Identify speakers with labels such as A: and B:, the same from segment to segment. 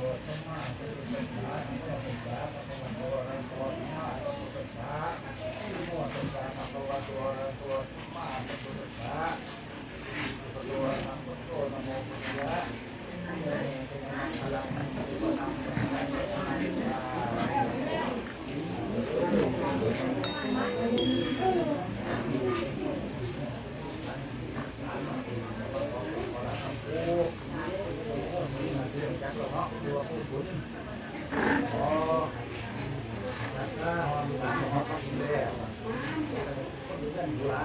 A: เจ้ามาคือลูกน้อง
B: หอดแล้วรถจำปาเอาแดงดูพูดตรงนั้นแล้วมาแล้ว
A: เป็นมากู
B: อันนี้ยาตัวน้ำแดงเนี่ยบอกกินกินคนแล้วได้เราเลยเจ้าผมก็ซื้อเรื่องการฮักเด็กฮักคนเนี่ยลงในหมันเนี่ยถึงมา หา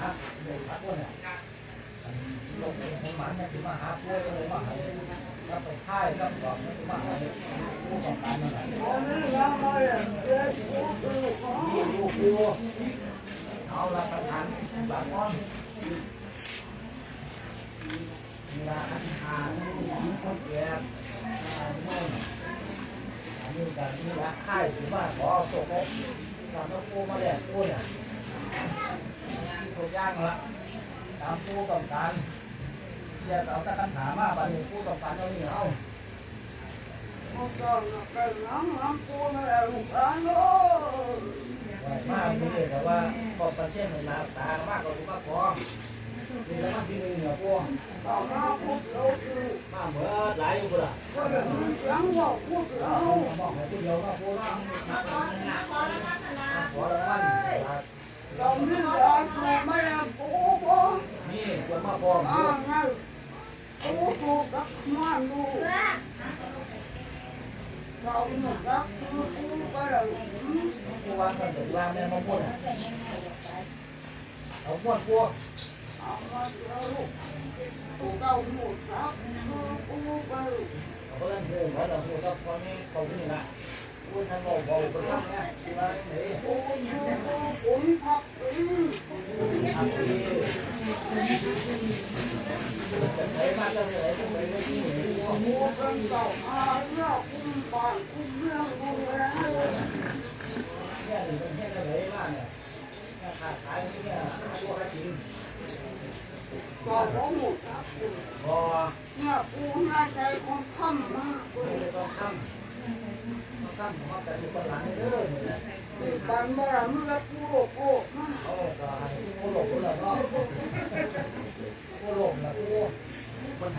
B: ลยมาไปค่ายแล้วบอกมาให้ผู้ต้องการนั่นแหละ
A: ตอนนี้ยังไม่เป็นกูคือลูกน้อง
B: ลูกอยู่เอาละประธานหลังก้อนมีลาอันทานคนแก่อันนี้กันนี่ละค่ายถือว่าขอส่งให้ทำน้ำปูมาแลกปูเนี่ย ตัวย่างละตามปูต้องการเดี๋ยวเอาตะกันถามมาบัดนี้ปูต้องการเอานี่เอา
A: เจ้าเป็นน้องน้ำกูนั่นแหละลูกหลานเนาะ
B: มากนี่แต่ว่าพอประเทศในลาตามากกว่าลูกมากพอนี่แล้วมันที่หนึ่งเนี่ยพวก
A: เจ้ามาพูดเดียวคือ
B: มาเมื่อหลายอยู่พุ่นล่ะ
A: ก็เลยมีเสียงว่าพูดเดียว
B: บอกให้ผู้เดียวมาพูดนะขอแล้วมัน
A: เราไม่ได้กูไม่ได้กูกู
B: นี่ควรมาพร้อม
A: อ่าไงกูกูกับมันดูเราเนี่ยกับกูกูไปแล้ว
B: ผู้ว่าเขาจะว่าแม่มาพูดเอาพูดพวก
A: เอามาเดี๋ยวลูกกูเก้าหมดครับกูกูไป
B: เขาก็เล่น เพลงเขาเราพูดกับคนนี้เขาที่นี่ละพูดทางบอกบอกคนทำเนี่ยที่ว่าไหน
A: กูกูกู
B: ริง
A: ก็ผมหมดครับ
B: พอ
A: เนี่ยกูน่าใจคนทำมาก
B: ไม่ต้องทำต้องทำมาแต่ในคนหลังเด้อเนี่ย
A: ที่บ้านบ้านเมื่อกูโอ้มา
B: เขาก็ให้ผู้หลงผู้หลงเนาะผู้หลงนะผู้คนไหน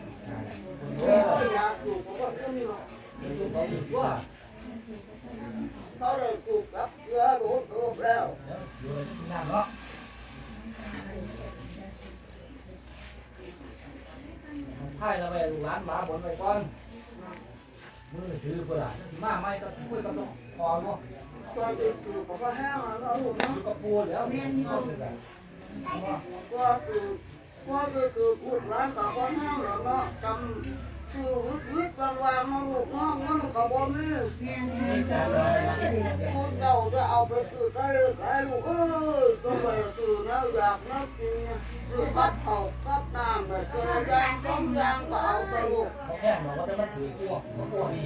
A: เรา
B: เออก็ให้ไว้
A: แล้
B: แล้วว
A: เราอยกได้ยักษ์โด
C: ดเลย
B: ให้หนีเรียกตัวกับห้องแม่จะเด้อผู้เลยรอย่าจะตายกับของ
A: กูคอยกับบ้านแม่กับห้อง
B: ให้
A: กูก็อยากอยู่กูก็ขึ้นเนาะ
B: อยู่เขาอีกว่า
A: เขาได้กูกับเสือโดดโดดแล้ว
B: อยู่ที่นั่นเนาะให้เราไปลูกหลานหมาบนไปก่อนมือถือกูล่ะมาไม่ก็คุยกับต้องคอเนาะ
A: ก็จะกูก็แห้งแล้วลูกเนาะ
B: กับปูแล้วแม่นี่ก็คือ แบบ
A: ก็คือก็จะคือพูดร้านกับก็แห้งแล้วเนาะจำคือวิทวิทบางวันมาลูกน้องมันก็บ่มี
B: นี่จะรอ
A: พูดเจ้าจะเอาไปซื้อได้เลยไอ้ลูกเอ้ยต้องไปซื้อแล้วอยากนั่งกินซื้อกับข้าวกับน้ำแบบตัวละอย่างสองอย่างก็เอาไปลูก
B: แค่บอกว่าจะมาถือพวกพวกนี้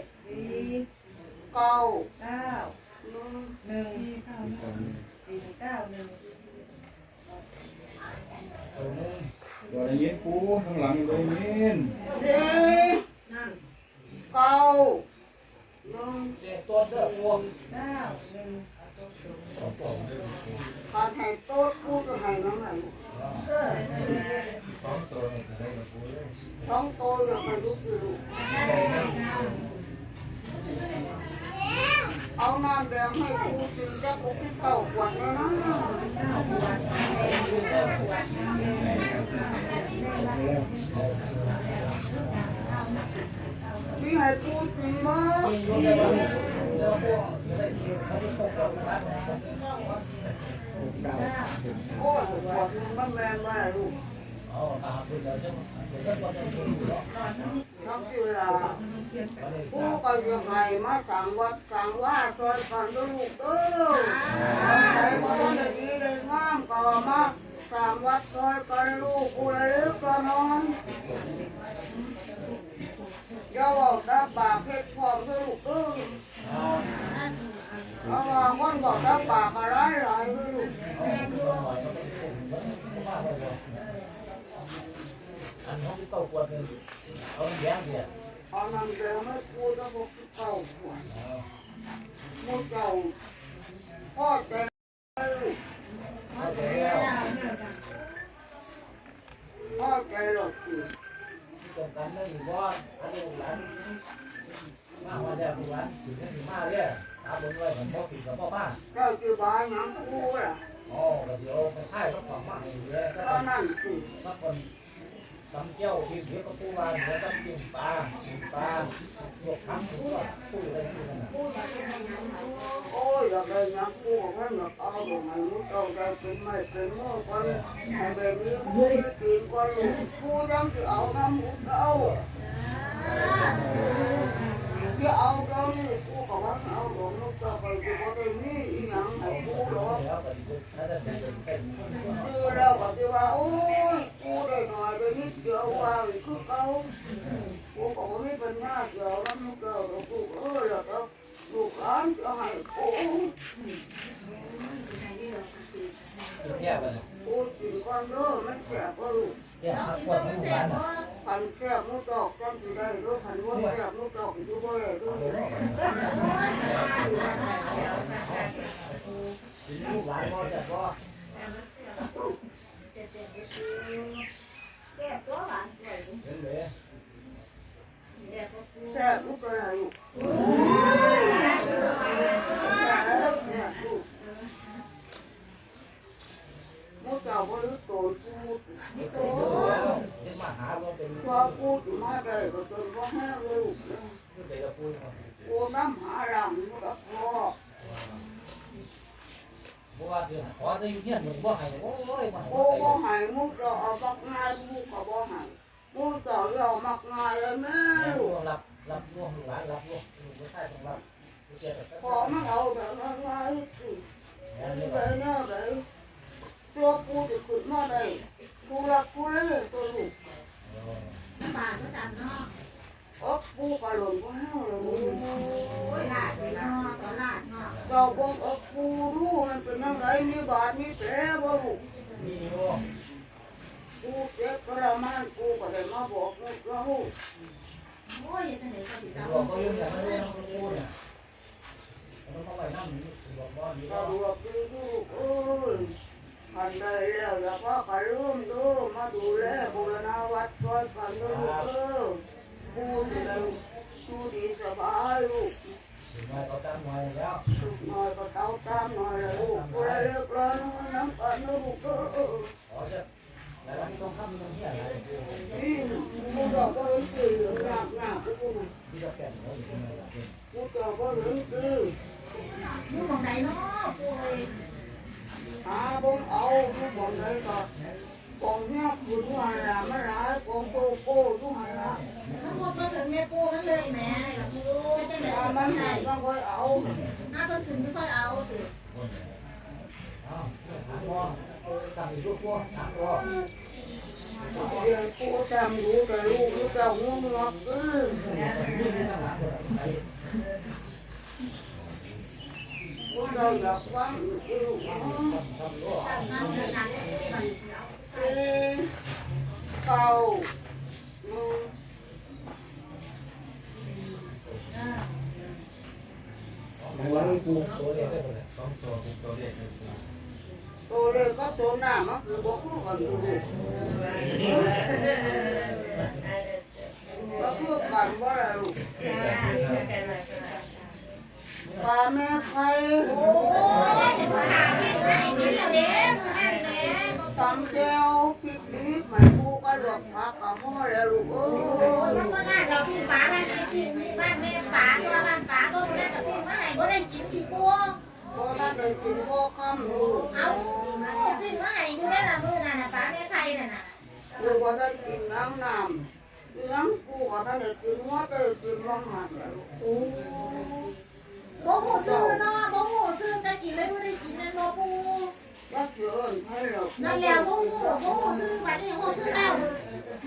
A: เองห้างว่าลูก
C: อยากได้เห็นได้ได้ได้ได้
A: อยากได้ห้างบ่
C: ได้เห็น
A: โอ้ยนี่เดี๋ยวกูว่าให้กินข้าวมานะ
C: พ่อจะเห็น
B: ว่าที่เรียนพวกว่าจะมันงานมันก็คือไอ้นั่นเนี่ยร้าน
A: อยาก
B: นี้
A: เอาไอ้ลูกเออกูจะให้
B: ตามบ้อน
A: สี่
C: สี่
A: เก้า
C: เก้า
A: หนึ่ง
C: หนึ่งสี่เก้าหนึ่ง
B: ตัวนึง
D: ตัวได้ยินปูข้างหลังได้ยิน
A: สี่
C: นั่น
A: เก้าหนึ่ง
B: เจ็ดตัวเด้อพวก
C: เก้าหนึ่ง
A: การให้โต๊ะกูจะให้น้ำไหน
D: สองตัวจะได้กับปูเลย
A: สองโต๊ะอยากให้ลูกอยู่ลูก เอาน้ำแดงให้กูกินจะกูกินเต้าขวดแล้วนะมีให้กูกินมั้ย
B: มีอยู่ในบ้านเด้อพวกจะได้ซื้อเขาจะตกกับร้าน
A: โอ้ยขวดมันแมนมากลูก
B: อ๋อตามคุณเราจะเดี๋ยวจะ จะซื้ออยู่แล้
A: ก็จะให้มาสั่งวัดสั่งว่าซอยกันด้วยลูกเด้อใครก็ได้ดีได้งามก็มาสั่งวัดซอยกันลูกกูเลยล็กก็นอยอย่าบอกตาปากเฮ็ดพร้อมด้วยลูกเด้อเอาว่าคนบอกตาปากอะไรหลายด้วยลูก
B: อันนี้เขาเต้าขวดนึงเอาแย้มเดีย ว
A: เอาน้ำแดงไม่กูจะบอกเก่าหัวมูเจ้าพ่อใจลูก
B: เข้าใจแล้ว
A: พ่อใจหรอกคือ
B: ตรงกันนั่นอยู่ว่าถ้าลูกหลานมาว่าแล้วลูกหลานถึงได้มาเนี่ยตาบนไว้ผมบอกผิดกับพ่อบ้าน
A: เจ้าจีบายหยังกูล่ะ
B: อ๋อก็เดี๋ยวไปค่ายเขาของมาให้เยอะก็
A: ก็นั่นคือ
B: สักคน ตำเจ้าที่เดียวก็ปูวานเดี๋ยวต้องกินปลากินปลาหยกทั้งตัวพูดอะไรที่นั่น
A: โอ้ยอยากได้ยังกูก็อยากเอาลงให้ลูกเจ้าได้เป็นไม่เป็นโมือคนให้แบบนี้กูไม่กินคนลูกกูยังจะเอาน้ำมูเจ้าที่เอาเจ้านี่กูก็ว่าเอาลงลูกเจ้าไปกูก็ได้มีอีหยังให้กูหรอก
B: แล้วก็ถ้าจะเป็นเป็น
A: คือแล้วก็ที่ว่าโอ้ เดียวว่าคือเขากูก็ไม่เป็นหน้าเดียวแล้วมึงเกิดกูเออแล้วก็ลูกหลานจะให้กู
B: เทียบกัน
A: กูกินก้อนเด้อมันแสบก็ลูก
B: เทียบหักว่าทั้งหลานน่ะ
A: พันแสบมุกดอกจำได้เด้อพันว่าแสบมุกดอกอยู่บ่เลู
B: กหลานก็จะก็
C: แก้ตัวยด้วกู
A: แสบมุกอะไรลูกแสบเนี่ยลูกมุกเจ้าบ่รู้โตกู
B: นี่โตแล้วเห็นมาหาว่าเป็น
A: พอกูสิมาก็จนบ่แห้งเลยลูก
B: ผู้ใจกับผู้
A: กูน้ำหาหลังกับพ่อ
B: เพราะว่าเดี๋ยวขอจะอยู่เนี่ย
A: กเจ้าเอามักง่ายเลยแม่ลูก
B: รับรับลูกหลานรับลูกไม่ใช่ต้องรับเกี่ยวกับ
A: พอมันเอาแต่ง่ายๆสิ
B: แม่
A: นี่ไปเนี่ยไปตัวกูจะขึ้นมาได้กูรักกูเลยตัวลูก
C: น้ำบานก็จำเนาะ
A: อ๊อกกูก็หล่นก็แห้งเลย
C: โอ้ยหลานเนาะตอนหลานเนาะ
A: เจ้าบอกอ๊อกกูรู้มันเป็นยังไงมีบาดมีแผลบ่ลูก
B: มีอยู่
A: กูเจ็บทรมานกูก็เลยมาบอกลูกเา
C: โอ้ยจะไหก็ติดตา
B: กเขาเงแบบนี้ดอะต้องมาไหวน้ำนี่บอกว่าดี
A: ก็บอกคือกโอ้ยอันใดแล้วแล้วก็ไปร่วมดูมาดูแล
B: บูรณวัด
A: ก่อนกันด้กเออพูดแล้วดูดีสบายลูกน้อยก็ตา
B: มหน่แล้วน้อยก็ตามหน่อย
A: ลูกกูได้เลิกแล้วน้ำกันลูกเอ
B: เราแก่เราอยู่ตรงไหนล่ะ
A: กูบอกว่าเห็นคือ
C: อยู่ตรงไหนเนาะปูเอ้ย
A: หาบงเอากูบอกเลยก็กองเนี้ยคุณว่าละไม่ร้ายกองโกโก้ทุกหันละ
C: ทั้งหมดมาถึงแม่ปูมันเลยแม่ไม่ได้ไหน
A: ถ้ามันไม่ต้องคอยเอา
C: ถ้ามันถึงไม่ค่อยเอาสิ
B: อ้าวหาตัวตั้งอีกลูกตัวหาตัว
A: เรียนกูจำรู้แต่ลูกรู้แต่หัวงอกเออ
B: นี่ไม่ต้องหาตัวไหน
A: กูเราอยากฟังกูรู้ว่า
B: ทำตัว
C: นั่นคือการเล่นมัน
A: เอ้เก่าอืม
D: หลังกู
B: ตัวเดียวได้หมดเลย
D: สองตัวเป็นตัวเลขเลยกู
A: ตัวเล็กก็ตัวหน้ามันคือบ่คือกันอยู่ลูกก็คือกันว่าอะไรลูกปลาแม่ไข่
C: โอ้ยจะมาหาพี่ไหนกินละเด้มือนั่นแม่
A: ตำแก้วพริกนิดไม่ปูก็หลวกผักกับพ่อแล้วลูกเอ้
C: โอ้ย
A: ย
C: มันก็น่าจะพี่ป๋าบ้านพี่พี่บ้านแม่ป๋าตัวบ้านป๋าก็ไม่ได้กับพี่เมาไหนบ่ได้กินพี่ปู
A: พอนั่นได้กินพ่อค่ำลูก
C: เอาพี่มาไหนอยู่ได้ละมือน่ะป้าแม่ไทยน่ะน่ะ
A: ลูกก็ได้กินน้ำน้ำเลี้ยงกูก็ได้กินว่าได้กินว่างหันแล้วลูก
C: โอ้บ่หูซื้อเนาะบ่หูซื้อจะกินเลยบ่ได้กินนั่นบ่ปู
A: ยักเกินให้เรา
C: นั่นแหละบ่หูบ่หูซื้อบัดนี้หูซื้อแล้ว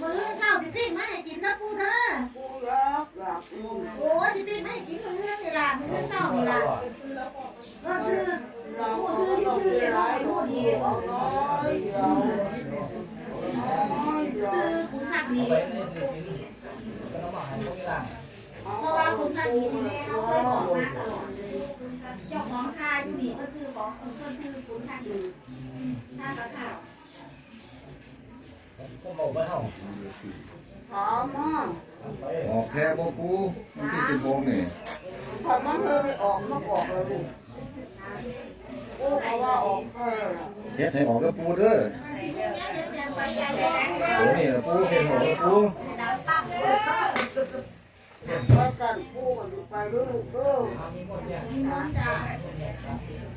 C: มื้อเช้าสิพี่มาให้กินนะปูเด้อ
A: ปูอยากอยากกิน
C: โอ้สิพี่มาให้กินมื้อนี่ล่ะมื้อเช้านี่ล่ะก็ซื้อ
A: เรา
C: หู
A: ก็
C: ซื้อ
A: ต้อง
C: ซื้อ
A: กิน
C: ได้
A: หลาย
C: บ่
A: ลูก
C: ดี
A: เอาน้อยเดียวน้อยเดียว
C: ซื้อคุณภาพดี
B: ไปในสิกินก็ต้องมาหาพวกนี้ล่ะ
C: เพราะว่าคุณภาพดีแม่เขาเคยบอกมาตลอดเลยเจ้าของค่ายอยู่นี่ก็ซื้อของเพิ่นซื้อคุณภาพดีค่ากับข้าว
B: ก็บอกว่าเท่า
A: ถามมา
B: ไป
D: ออกแค่บ่กูมันที่สิบโมงนี่
A: ถ้ามันเคยไปออกมาบอกเลยลูกปูก็ว่าออกแค่ละ
D: เฮ็ดให้ออกแล้วปูเด้อโอ้นี่ปูเฮ็ดออกแล้วปู
A: ว่ากันปูก็อยู่ไปด้วยลูกเด้อ
B: มีมดเนี่ย
C: น้องจ๋า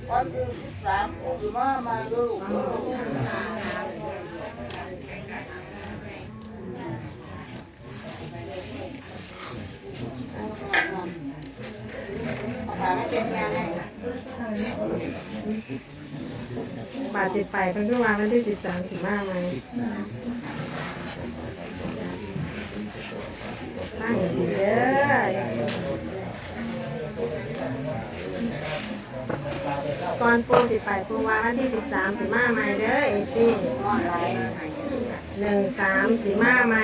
A: วันที่สิบสามอยู่มาใหม่ด้วยลูกเด้อ
E: บาทสิบไปเพิ่นเพิ่งวางวันที่สิบสามสิบห้าไหม ตั้เด้อก่อนปูสิไปปูวาวันที่สิบสามสิบห้าไหมเด้อเอซี่หนึ่งสามสิบห้าไหม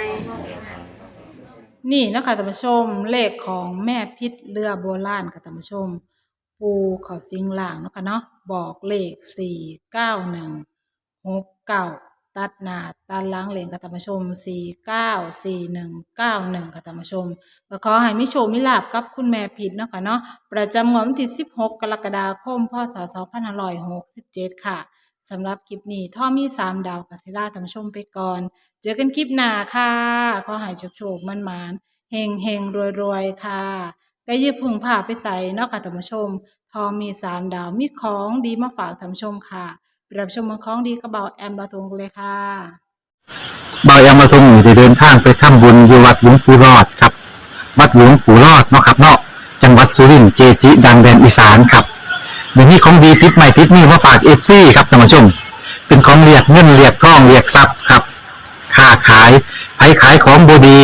F: นี่นะคะท่านผู้ชมเลขของแม่พิษเรือโบราณค่ะท่านผู้ชม ปูเขาสิงหลางนะคะเนาะบอกเลขสี่เก้าหนึ่งหกเก้า ตัดหน้าตัดหล้างเลนค่ะท่านผู้ชมสี่เก้าสี่หนึ่งเก้าหนึ่งค่ะท่านผู้ชมก็ขอให้มิโชคมิลาบกับคุณแม่พิษเนาะค่ะเนาะประจำงวดวันที่สิบหกกรกฎาคมพศสองพันห้าร้อยหกสิบเจ็ดค่ะสำหรับคลิปนี้ท่อมีสามดาวกัสิล่าท่านผู้ชมไปก่อน เจอกันคลิปหน้าค่ะ ขอให้โชคโชคมันมานๆเฮงเฮงรวยรวยๆค่ะก็อยืพึ่งผ่าไปใส่เนาะค่ะท่านผู้ชม ทองมีสามดาวมีของดีมาฝากท่านผู้ชมค่ะ รับชมของดีกระเบาแอมบาทงเลยค่ะ
G: บายามาทงอยู่เดินทางไปทำบุญอยู่วัดหลวงปู่รอดครับ วัดหลวงปู่รอดเนาะครับเนาะจังหวัดสุรินทร์เจจิ ดังแดนอีสานครับเดี๋ยวนี้ของดีติดใหม่ติดนี่มาฝากเอฟซีครับท่านผู้ชม เป็นของเรียกเงินเรียกทองเรียกทรัพย์ครับค้าขายไผขายของบดี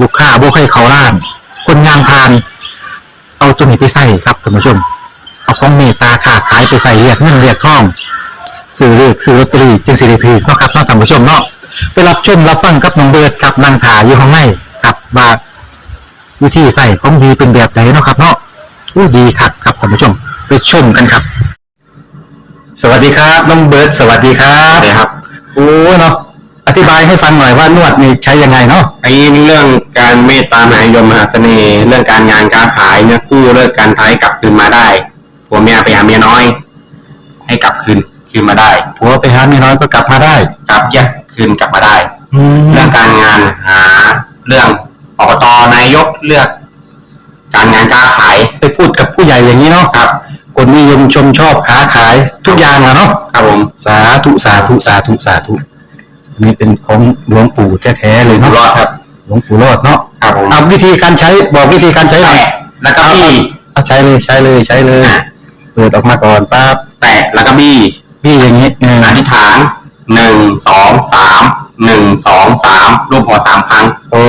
G: ลูกค้าบ่ให้เขาล้าน คนงานพาน เอาตัวนี้ไปใส่ครับท่านผู้ชม เอาของเมตตาค้าขายไปใส่เรียกเงินเรียกทอง ซื้อเลขซื้อลอตเตอรี่จึงสิริพีเนาะครับเนาะท่านผู้ชมเนาะไปรับชมรับฟังกับน้องเบิร์ดกับนางถาอยู่ข้างในกับว่าวิธีใส่ของดีเป็นแบบไหนเนาะครับเนาะอู้ดีคักครับท่านผู้ชมไปชมกันครับ สวัสดีครับน้องเบิร์ดสวัสดีครับสวัสดีครับโอ้เนาะอธิบายให้ฟังหน่อยว่านวดนี่ใช้ยังไงเนาะ
H: ไอ้เรื่องการเมตตามหานิยมมหาเสน่ห์เรื่องการงานการขายเนี่ยกู้เลิกการท้ายกลับคืนมาได้ผัวเมียไปหาเมียน้อย ให้กลับคืน คืนมาได้
G: ผัวไปหาเมียน้อยก็กลับมาได้
H: กลับแยกคืนกลับมาได้
G: แล้
H: เรื่
G: ว
H: องการงานหาเรื่องอบตนายกเลือก การงานการขาย
G: ไปพูดกับผู้ใหญ่อย่างนี้เนาะ
H: ครับ
G: คนนิยมชมชอบค้าขายทุกอย่างอะเนาะ
H: ครับผม
G: สาธุสาธุสาธุสาธุอันนี้เป็นของหลวงปู่แท้ๆเลย
H: อยู่
G: เนาะ
H: รอดครับ
G: หลวงปู่รอดเนาะ
H: ครับผม
G: เอาวิธีการใช้บอกวิธีการใช้หน่อย
H: แตะแล้วก็บี้
G: เอาใช้เลยใช้เลยใช้เลย เปิดออกมาก่อนปั๊บ
H: แตะแล้วก็บี้
G: พี่อย่างนี้เออ
H: อธิษฐานหนึ่งสองสามหนึ่งสองสามรูปหัวสามครั้ง
G: โอ้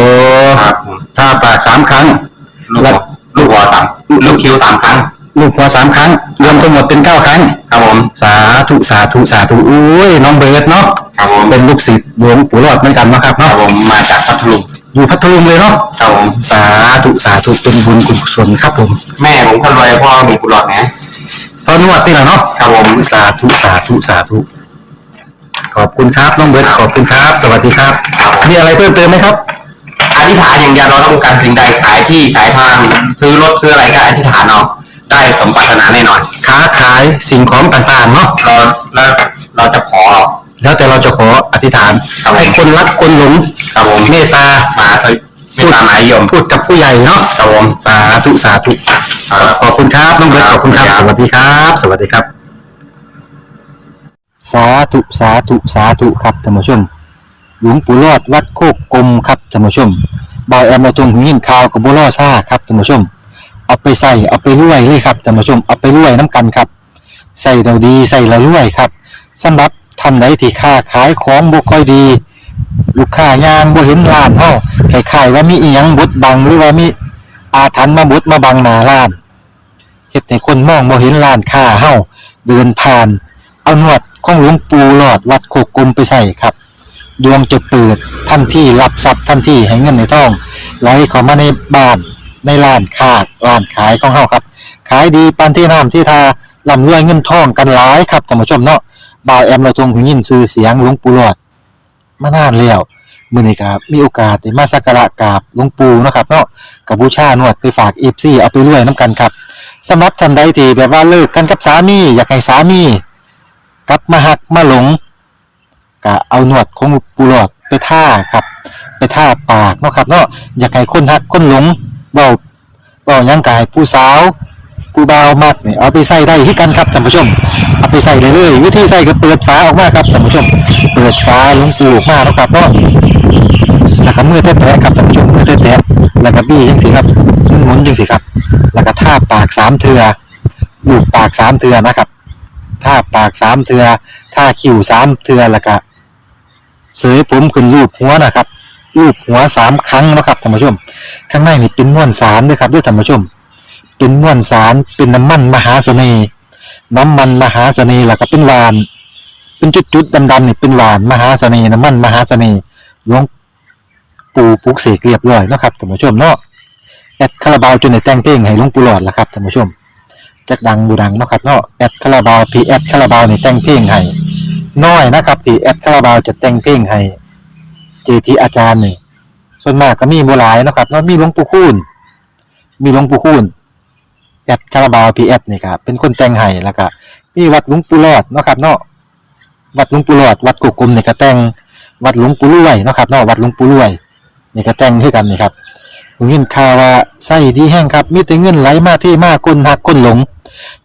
H: ครับผม
G: ถ้าปากสามครั้ง
H: ลูกหัวลูกหัวสามลูกคิ้วสามครั้ง
G: ลูกหัวสามครั้ง รวมทั้งหมดเป็นเก้าครั้ง
H: ครับผม
G: สาธุสาธุสาธุอุ้ยน้องเบิร์ดเนาะ
H: ครับผม
G: เป็นลูกศิษย์หลวงปู่รอดเหมือนกันเนาะครับ
H: ครับ
G: เนาะ
H: ผมมาจากพัทลุง
G: อยู่พัทลุงเลยเนาะ
H: ครับผม
G: สาธุสาธุเป็นบุญกุศลครับผม
H: แม่ผมคนรวยพ่อมีกุหลาบนะ
G: ตอนนวดนี่แหละเนาะ
H: ครับผม
G: สาธุสาธุสาธุขอบคุณครับน้องเบิร์ดขอบคุณครับ สวัสดีครับ มีอะไรเพิ่มเติมไหมครับ
H: อธิษฐานอย่างเดียวเราต้องการสิ่งใดขายที่ขายทางซื้อรถซื้ออะไรก็อธิษฐานเอาได้สมปรารถนาแน่นอน
G: ค้าขายสิ่งของต่างๆเนาะ
H: เราแล้วเราจะขอ
G: แล้วแต่เราจะขออธิษฐานให้คนรักคนหลง
H: ครับผม
G: เมตตา
H: มา สไม่ตามหมายยม
G: พูดกับผู้ใหญ่เนาะ
H: ครับผม
G: สาธุสาธุขอบคุณครับน้องเบิร์ตขอบคุณครับสวัสดีครับ สวัสดีครับ สาธุสาธุสาธุครับท่านผู้ชมหลวงปู่รอดวัดโคกกลมครับท่านผู้ชมบอยแอมมาตรงหูยินข่าวกับบัวล่อซ่าครับท่านผู้ชม เอาไปใส่เอาไปรวยเลยครับท่านผู้ชมเอาไปรวยน้ำกันครับใส่เราดีใส่เรารวยครับสำหรับท่านใดที่ค้าขายของบ่ค่อยดี ลูกค้ายางบ่เห็นร้านเฮาคล้ายๆว่ามีอีหยังบดบังหรือว่ามีอาถรรพ์มาบดมาบังหน้าร้านเฮ็ดให้คนมองบ่เห็นร้านค้าเฮาเดินผ่าน เอาหนวดของหลวงปู่หลอดวัดโคกกลมไปใส่ครับ ดวงจะเปิดทันที่รับทรัพย์ทันที่ให้เงินในท้องไหลเข้ามาในบ้านในร้านค้าร้านขายของเฮาครับ ขายดีปานที่น้ำที่ทาร่ำรวยเงินทองกันหลายครับท่านผู้ชมเนาะบ่าวแอมเราทรงหูยินชื่อเสียงหลวงปู่หลอด มานานแล้วมื้อนี้ครับมีโอกาสได้มาสักการะกราบหลวงปู่นะครับเนาะกับบูชานวดไปฝาก FC เอาไปรวยน้ำกันครับสำหรับท่านใดที่แบบว่าเลิกกันกับสามีอยากให้สามีกลับมาหักมาหลงก็เอาหนวดของปูหลอดไปท่าครับ ไปท่าปากเนาะครับเนาะอยากให้คนหักคนหลงเบาเบายังกายผู้สาว ผู้บ่าวมักเนี่ยเอาไปใส่ได้ที่กันครับท่านผู้ชม เอาไปใส่เลยเลยวิธีใส่ก็เปิดฝาออกมาครับท่านผู้ชม เปิดฝาลงปูออกมาเนาะครับเนาะแล้วก็มือแตะๆครับท่านผู้ชมมือแตะๆแล้วก็บี้จังสิครับหมุนๆจังสิครับ แล้วก็ท่าปากสามเทือลูบปากสามเทือนะครับท่าปากสามเทือท่าคิ้วสามเทือแล้วก็เสยผมขึ้นรูปหัวนะครับรูปหัวสามครั้งนะครับท่านผู้ชม ข้างในนี่เป็นม้วนสารด้วยครับด้วยท่านผู้ชม เป็นม้วนสาร เป็นน้ำมันมหาเสน่ห์น้ำมันมหาเสน่ห์แล้วก็เป็นหวาน เป็นจุดๆดำๆเนี่ยเป็นหวานมหาเสน่ห์น้ำมันมหาเสน่ห์หลวงปู่ปลุกเสกเรียบร้อยนะครับท่านผู้ชมเนาะแอดคาราบาวจนในแต่งเพลงให้หลวงปู่หลอดละครับท่านผู้ชมจักดังบูดังนะครับเนาะแอดคาราบาวพีแอดคาราบาวนี่แต่งเพลงให้น้อยนะครับที่แอดคาราบาวจะแต่งเพลงให้เจทีอาจารย์นี่ส่วนมากก็มีบ่หลายนะครับเนาะมีหลวงปู่คูณมีหลวงปู่คูณ แอดคาราบาวพีแอดนี่ครับเป็นคนแต่งให้แล้วก็มีวัดหลวงปู่รอดเนาะครับเนาะวัดหลวงปู่รอด วัดกุกกลมนี่ก็แต่งวัดหลวงปู่รวยเนาะครับเนาะวัดหลวงปู่รวยนี่ก็แต่งให้กันนี่ครับผมยินข่าวว่าไส้ดีแห้งครับมีแต่เงินไหลมาที่มากคนหักคนหลง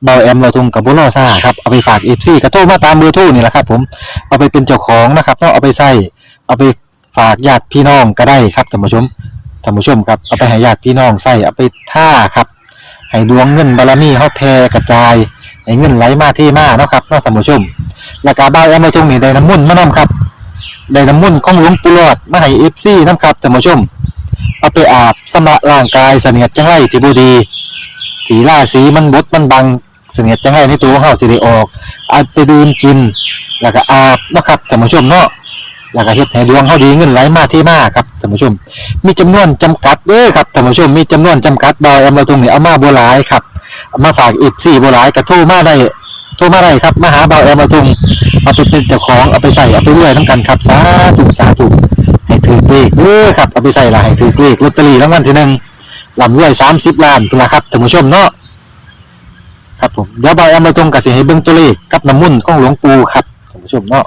G: เบาแอมเราทงกับบุรอซ่าครับเอาไปฝากเอฟซีกระโทรมาตามเบอร์โทรนี่แหละครับ ผมเอาไปเป็นเจ้าของนะครับต้องเอาไปใส่เอาไปฝากญาติพี่น้องก็ได้ครับท่านผู้ชมท่านผู้ชมครับเอาไปให้ญาติพี่น้องใส่เอาไปท่าครับ ให้ดวงเงินบารมีเขาแผ่กระจายให้เงินไหลมาที่มาเนาะครับเนาะท่านผู้ชมแล้วก็เบาแอมเราทงนี่ได้น้ำมุ่นมานํครับได้น้ำมุ่นของหลวงปู่หลอดมาให้เอฟซีนํครับท่านผู้ชม เอาไปอาบสำระร่างกายเสนียดจังไรที่บูดีสีล่าสีมันบดมันบังเสนียดจังไรในตัวของเฮาสิได้ออกเอาไปดื่มกิน แล้วก็อาบเนาะครับท่านผู้ชมเนาะแล้วก็เฮ็ดให้ดวงเฮาดีเงินไหลมาที่มาครับ ท่านผู้ชม มีจำนวนจำกัดเด้อครับท่านผู้ชมมีจำนวนจำกัดดอยเอามาตรงนี้เอามาบ่หลายครับเอามาฝากอีก4บ่หลายก็โทรมาได้โทรมาได้ครับมาหาเบาแอมมาตรงเอาไปเป็นเจ้าของเอาไปใส่เอาไปเรื่อยน้ำกันครับสาธุสาธุให้ถือเลขเด้อครับเอาไปใส่ละให้ถือเลขลอตเตอรี่รางวัลที่หนึ่งลำรวยสามสิบล้านเป็นละครับท่านผู้ชมเนาะครับผมเดี๋ยวเบาแอมมาตรงกับสิให้เบิ่งตัวเลขกับน้ำมุ่นของหลวงปู่ครับท่านผู้ชมเนาะ